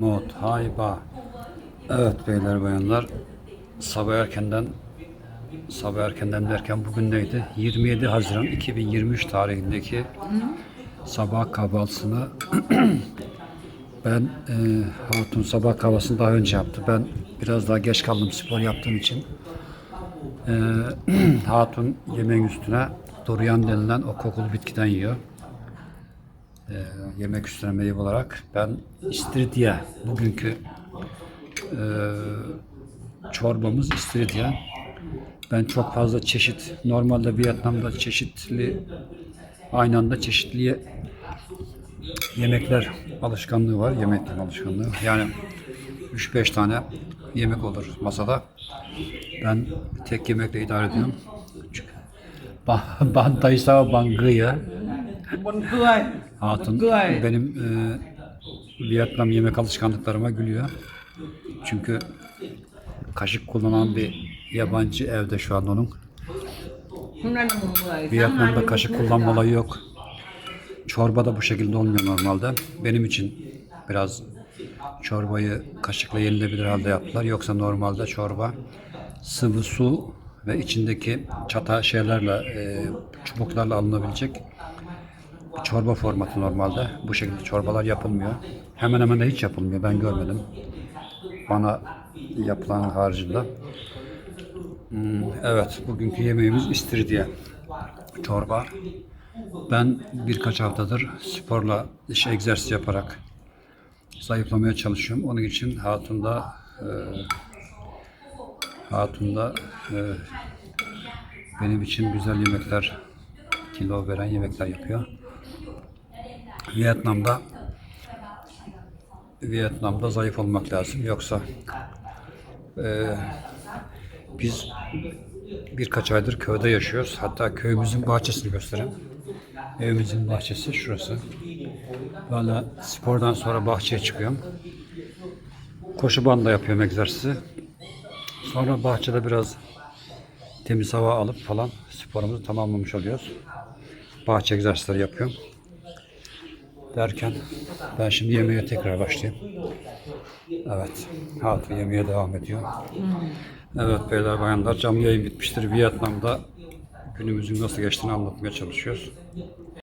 Not, hayba. Evet beyler bayanlar. Sabah erkenden sabah erkenden derken bugün neydi? 27 Haziran 2023 tarihindeki sabah kahvaltısını ben e, Hatun sabah kahvaltısını daha önce yaptı. Ben biraz daha geç kaldım spor yaptığım için. E, Hatun yemeğin üstüne durian denilen o kokulu bitkiden yiyor. E, yemek üstüne meyve olarak ben istiridye bugünkü e, çorbamız istiridye. Ben çok fazla çeşit, normalde Vietnam'da çeşitli, aynı anda çeşitli ye- yemekler alışkanlığı var, yemek yeme alışkanlığı. Yani 3-5 tane yemek olur masada. Ben tek yemekle idare ediyorum. Ban, Taysao Bangı'ya cười Hatun benim e, Vietnam yemek alışkanlıklarıma gülüyor. Çünkü kaşık kullanan bir yabancı evde şu an onun. Hôm nay là mùng 10 sáng mai Vietnam'da kaşık kullanma olayı yok. Çorba da bu şekilde olmuyor normalde. Benim için biraz çorbayı kaşıkla yenilebilir halde yaptılar. Yoksa normalde çorba sıvı su ve içindeki çata şeylerle, e, çubuklarla alınabilecek çorba formatı normalde. Bu şekilde çorbalar yapılmıyor. Hemen hemen de hiç yapılmıyor. Ben görmedim. Bana yapılan haricinde. Hmm, evet, bugünkü yemeğimiz istiridye çorba. Ben birkaç haftadır sporla, iş egzersiz yaparak zayıflamaya çalışıyorum. Onun için Hatun'da e, Hatun'da e, benim için güzel yemekler, kilo veren yemekler yapıyor. Vietnam'da Vietnam'da zayıf olmak lazım. Yoksa e, biz birkaç aydır köyde yaşıyoruz. Hatta köyümüzün bahçesini göstereyim. Evimizin bahçesi şurası. Valla spordan sonra bahçeye çıkıyorum. Koşu bandı yapıyorum egzersizi. Sonra bahçede biraz temiz hava alıp falan sporumuzu tamamlamış oluyoruz. Bahçe egzersizleri yapıyorum. Derken ben şimdi yemeğe tekrar başlayayım. Evet. Hatun yemeğe devam ediyor. Evet beyler bayanlar canlı yayın bitmiştir. Vietnam'da günümüzün nasıl geçtiğini anlatmaya çalışıyoruz.